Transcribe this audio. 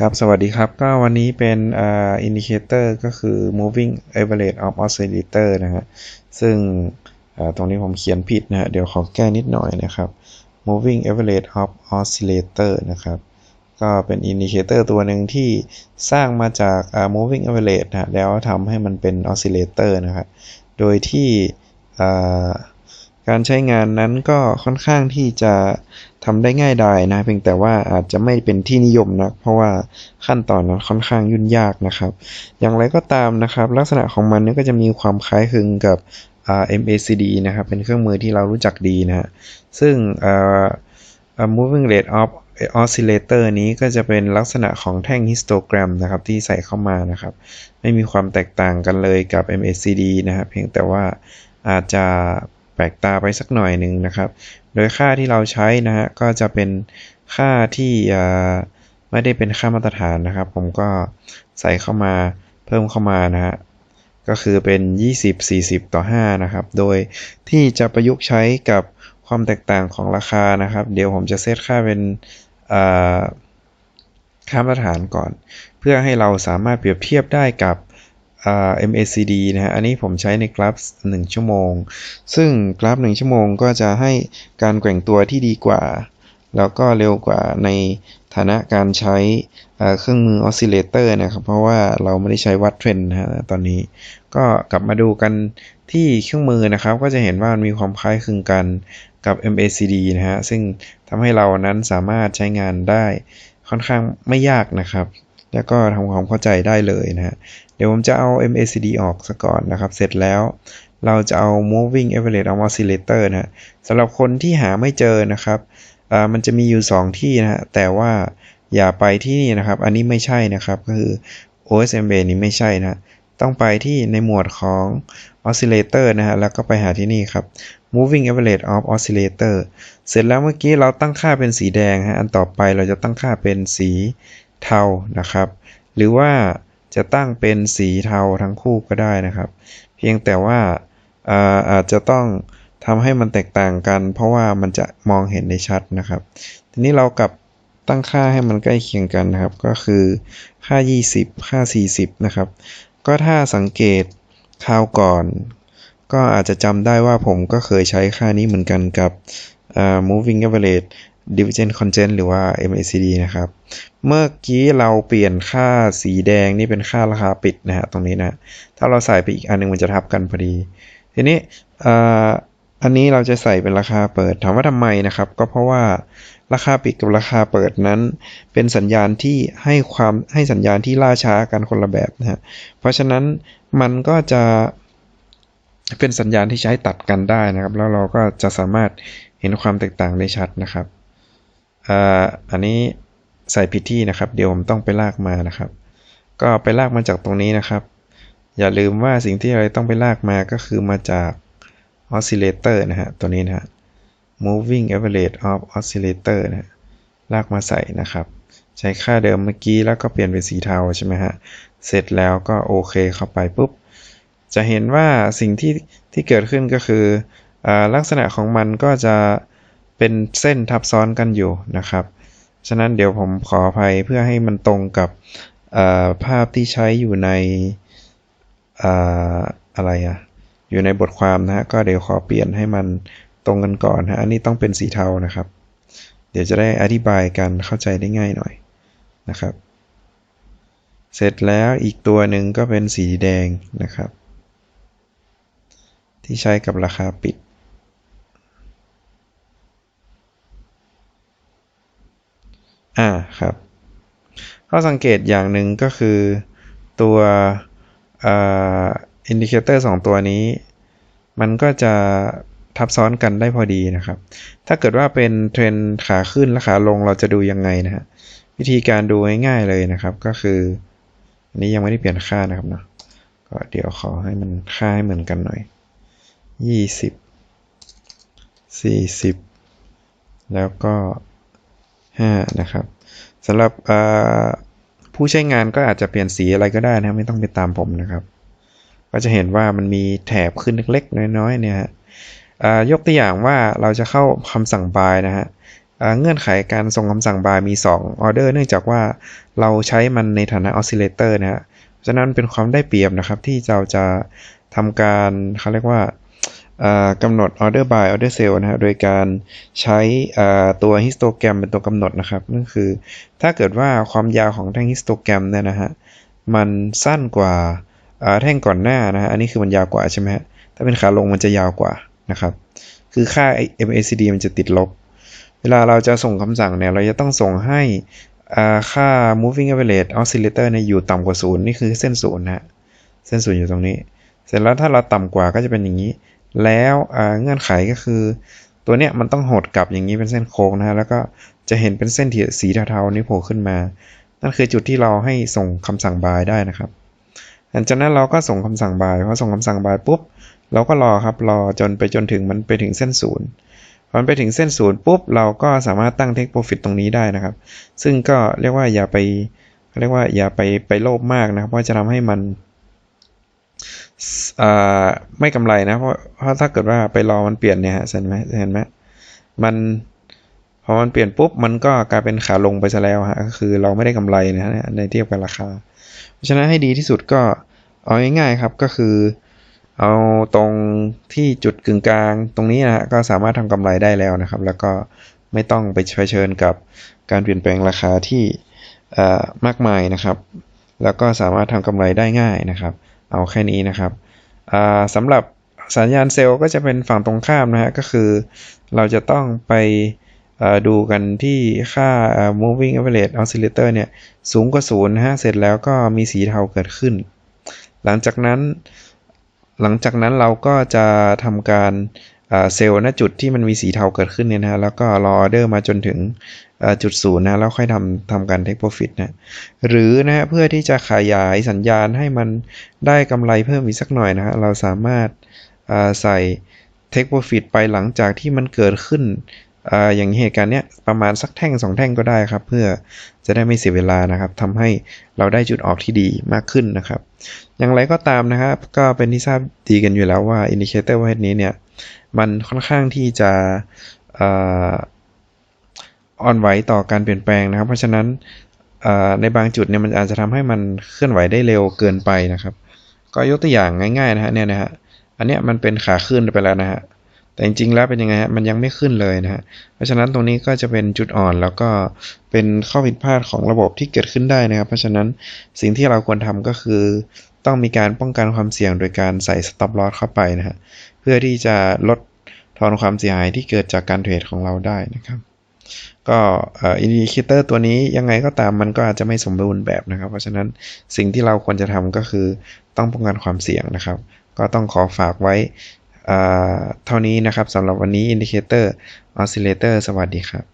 ครับสวัสดีครับ ก็วันนี้เป็นอ่า indicator ก็คือ moving average of oscillator นะฮะซึ่งตรงนี้ผมเขียนผิดนะฮะเดี๋ยวขอแก้นิดหน่อยนะครับ moving average of oscillator นะครับ ก็เป็น indicator ตัวหนึ่งที่สร้างมาจาก moving average นะฮะแล้วทำให้มันเป็น oscillator นะครับ โดยที่ การใช้งานนั้นก็ค่อนข้างที่จะทำได้ง่ายดายนะเพียงแต่ว่าอาจจะไม่เป็นที่นิยมนะเพราะว่าขั้นตอนนั้นค่อนข้างยุ่งยากนะครับ อย่างไรก็ตามนะครับ ลักษณะของมันนี่ก็จะมีความคล้ายคลึงกับ MACD นะครับ เป็นเครื่องมือที่เรารู้จักดีนะฮะซึ่ง moving rate of oscillator นี้ก็จะเป็นลักษณะของแท่งฮิสโตแกรมนะครับ ที่ใส่เข้ามานะครับ ไม่มีความแตกต่างกันเลยกับ MACD นะครับเพียงแต่ว่าอาจจะ แปลกตาไปสักหน่อยหนึ่งนะครับ โดยค่าที่เราใช้นะฮะก็จะเป็นค่าที่ไม่ได้เป็นค่ามาตรฐานนะครับ ผมก็ใส่เข้ามาเพิ่มเข้ามานะฮะก็คือเป็น 20 40 ต่อ 5 นะครับ โดยที่จะประยุกต์ใช้กับความแตกต่างของราคานะครับ เดี๋ยวผมจะเซตค่าเป็นค่ามาตรฐานก่อน เพื่อให้เราสามารถเปรียบเทียบได้กับ MACD นะฮะ อันนี้ผมใช้ในกราฟ 1 ชั่วโมง ซึ่งกราฟ 1 ชั่วโมงก็จะให้การแกว่งตัวที่ดีกว่า แล้วก็เร็วกว่าในฐานะการใช้เครื่องมือออสซิเลเตอร์นะครับ เพราะว่าเราไม่ได้ใช้วัดเทรนด์นะฮะตอนนี้ ก็กลับมาดูกันที่เครื่องมือนะครับ ก็จะเห็นว่ามันมีความคล้ายคลึงกันกับ MACD นะฮะ ซึ่งทำให้เรานั้นสามารถใช้งานได้ค่อนข้างไม่ยากนะครับ แล้วก็ทำความเข้าใจได้เลยนะฮะ เดี๋ยวผมจะเอา MACD ออกซะก่อนนะครับ เสร็จแล้ว เราจะเอา moving average of oscillator นะฮะสำหรับคนที่หาไม่เจอนะครับมันจะมีอยู่ 2 ที่นะฮะ แต่ว่าอย่าไปที่นี่นะครับ อันนี้ไม่ใช่นะครับ ก็คือ OSMB นี้ไม่ใช่นะ ต้องไปที่ในหมวดของ oscillator นะฮะ แล้วก็ไปหาที่นี่ครับ moving average of oscillator เสร็จแล้วเมื่อกี้เราตั้งค่าเป็นสีแดงฮะ อันต่อไปเราจะตั้งค่าเป็นสี เทานะครับ หรือว่าจะตั้งเป็นสีเทาทั้งคู่ก็ได้นะครับ เพียงแต่ว่าอาจจะต้องทำให้มันแตกต่างกัน เพราะว่ามันจะมองเห็นได้ชัดนะครับ ทีนี้เรากับตั้งค่าให้มันใกล้เคียงกันนะครับ ก็คือค่า 20 ค่า 40 นะครับ ก็ถ้าสังเกตคราวก่อน ก็อาจจะจำได้ว่าผมก็เคยใช้ค่านี้เหมือนกันกับ moving average divergent content หรือว่า MACD นะครับ เมื่อกี้เราเปลี่ยนค่าสีแดงนี่เป็นค่าราคาปิดนะฮะตรงนี้นะ ถ้าเราใส่ไปอีกอันนึงมันจะทับกันพอดี ทีนี้อันนี้เราจะใส่เป็นราคาเปิดถามว่าทำไมนะครับ ก็เพราะว่าราคาปิดกับราคาเปิดนั้น เป็นสัญญาณที่ให้ความให้สัญญาณที่ล่าช้ากันคนละแบบนะฮะเพราะฉะนั้นมันก็จะเป็นสัญญาณที่ใช้ตัดกันได้นะครับ แล้วเราก็จะสามารถเห็นความแตกต่างได้ชัดนะครับ อันนี้ใส่ผิดที่นะครับ เดี๋ยวผมต้องไปลากมานะครับ ก็ไปลากมาจากตรงนี้นะครับ อย่าลืมว่าสิ่งที่เราต้องไปลากมาก็คือมาจาก oscillator นะฮะ ตัวนี้นะฮะ moving average of oscillator นะลากมาใส่นะครับ ใช้ค่าเดิมเมื่อกี้แล้วก็เปลี่ยนเป็นสีเทาใช่ไหมฮะ เสร็จแล้วก็โอเคเข้าไปปุ๊บ จะเห็นว่าสิ่งที่ที่เกิดขึ้นก็คืออลักษณะของมันก็จะ เป็นเส้นทับซ้อนกันอยู่นะครับ ฉะนั้นเดี๋ยวผมขออภัยเพื่อให้มันตรงกับภาพที่ใช้อยู่ในอะไรอะอยู่ในบทความนะฮะก็เดี๋ยวขอเปลี่ยนให้มันตรงกันก่อนฮะอันนี้ต้องเป็นสีเทานะครับ เดี๋ยวจะได้อธิบายกันเข้าใจได้ง่ายหน่อยนะครับ เสร็จแล้วอีกตัวหนึ่งก็เป็นสีแดงนะครับ ที่ใช้กับราคาปิดอ่าครับ ข้อสังเกตอย่างหนึ่งก็คือตัวอินดิเคเตอร์สองตัวนี้ มันก็จะทับซ้อนกันได้พอดีนะครับ ถ้าเกิดว่าเป็นเทรนขาขึ้นและขาลงเราจะดูยังไงนะฮะ วิธีการดูง่ายๆเลยนะครับ ก็คือ อันนี้ยังไม่ได้เปลี่ยนค่านะครับเนาะ ก็เดี๋ยวขอให้มันค่าให้เหมือนกันหน่อย 20 40 แล้วก็ 5 นะครับ สำหรับผู้ใช้งานก็อาจจะเปลี่ยนสีอะไรก็ได้นะไม่ต้องไปตามผมนะครับ ก็จะเห็นว่ามันมีแถบขึ้นเล็กๆ น้อยๆเนี่ยฮะยกตัวอย่างว่าเราจะเข้าคำสั่ง buy นะฮะเงื่อนไขการส่งคำสั่ง by มี2ออเดอร์เนื่องจากว่าเราใช้มันในฐานะ oscillator นะฮะฉะนั้นเป็นความได้เปรียบนะครับที่เราจะทำการเขาเรียกว่า กำหนด order by order sale นะฮะโดยการใช้ตัว histogram เป็นตัวกำหนดนะครับนั่นคือ ถ้าเกิดว่าความยาวของแท่ง histogram เนี่ยนะฮะมันสั้นกว่าแท่งก่อนหน้านะฮะอันนี้คือมันยาวกว่าใช่ไหมฮะถ้าเป็นขาลงมันจะยาวกว่านะครับคือค่า MACD มันจะติดลบ เวลาเราจะส่งคำสั่งเนี่ยเราจะต้องส่งให้อ่าค่า moving average oscillator เนี่ยอยู่ต่ำกว่าศูนย์นี่คือเส้นศูนย์นะฮะเส้นศูนย์อยู่ตรงนี้ เสร็จแล้วถ้าเราต่ำกว่าก็จะเป็นอย่างนี้ แล้วเงื่อนไขก็คือ ตัวเนี้ยมันต้องหดกลับอย่างนี้เป็นเส้นโค้งนะฮะแล้วก็จะเห็นเป็นเส้นสีเทาๆนี้โผล่ขึ้นมา นั่นคือจุดที่เราให้ส่งคำสั่ง by ได้นะครับหลังจากนั้นเราก็ส่งคำสั่ง by พอส่งคำสั่ง by ปุ๊บเราก็รอครับรอจนไปจนถึงมันไปถึงเส้นศูนย์พอมันไปถึงเส้นศูนย์ปุ๊บเราก็สามารถตั้ง take profit ตรงนี้ได้นะครับ ซึ่งก็เรียกว่าอย่าไปเรียกว่าอย่าไปไปโลภมากนะครับเพราะจะทำให้มัน ไม่กำไรนะเพราะเพราะถ้าเกิดว่าไปรอมันเปลี่ยนเนี่ยเห็นไหมเห็นไหมมันพอมันเปลี่ยนปุ๊บมันก็กลายเป็นขาลงไปซะแล้วฮะก็คือเราไม่ได้กำไรนะในเทียบกับราคา เพราะฉะนั้นให้ดีที่สุดก็เอาง่ายๆครับก็คือ เอาตรงที่จุดกึ่งกลางตรงนี้นะฮะก็สามารถทำกำไรได้แล้วนะครับ แล้วก็ไม่ต้องไปเผชิญกับการเปลี่ยนแปลงราคาที่มากมายนะครับ แล้วก็สามารถทำกำไรได้ง่ายนะครับ เอาแค่นี้นะครับสำหรับสัญญาณเซลล์ก็จะเป็นฝั่งตรงข้ามนะฮะก็คือเราจะต้องไปดูกันที่ค่า moving average oscillator เนี่ย สูงกว่าศูนย์นะฮะเสร็จแล้วก็มีสีเทาเกิดขึ้น หลังจากนั้น หลังจากนั้นเราก็จะทำการ เซลล์ณจุดที่มันมีสีเทาเกิดขึ้นเนี่ยนะแล้วก็รอออเดอร์มาจนถึงจุดศูนย์นะแล้วค่อยทำทำการ take profit นะหรือนะเพื่อที่จะขยายสัญญาณให้มันได้กำไรเพิ่มอีกสักหน่อยนะฮะเราสามารถใส่ take profit ไปหลังจากที่มันเกิดขึ้นออย่างเหตุการณ์เนี้ยประมาณสักแท่ง 2 แท่งก็ได้ครับ เพื่อจะได้ไม่เสียเวลานะครับทำให้เราได้จุดออกที่ดีมากขึ้นนะครับ อย่างไรก็ตามนะครับ ก็เป็นที่ทราบดีกันอยู่แล้วว่าอินดิเคเตอร์ประเภทนี้เนี่ย มันค่อนข้างที่จะอ่อนไหวต่อการเปลี่ยนแปลงนะครับ เพราะฉะนั้นในบางจุดเนี่ยมันอาจจะทำให้มันเคลื่อนไหวได้เร็วเกินไปนะครับ ก็ยกตัวอย่างง่ายๆนะฮะเนี่ยนะฮะอันเนี้ยมันเป็นขาขึ้นไปแล้วนะฮะแต่จริงๆแล้วเป็นยังไงฮะมันยังไม่ขึ้นเลยนะฮะเพราะฉะนั้นตรงนี้ก็จะเป็นจุดอ่อนแล้วก็เป็นข้อผิดพลาดของระบบที่เกิดขึ้นได้นะครับ เพราะฉะนั้นสิ่งที่เราควรทำก็คือ ต้องมีการป้องกันความเสี่ยงโดยการใส่ stop loss เข้าไปนะฮะ เพื่อที่จะลดทอนความเสียหายที่เกิดจากการเทรดของเราได้นะครับ ก็อินดิเคเตอร์ตัวนี้ยังไงก็ตามมันก็อาจจะไม่สมบูรณ์แบบนะครับ เพราะฉะนั้นสิ่งที่เราควรจะทำก็คือต้องป้องกันความเสี่ยงนะครับ ก็ต้องขอฝากไว้เท่านี้นะครับสำหรับวันนี้อินดิเคเตอร์ออสซิเลเตอร์สวัสดีครับ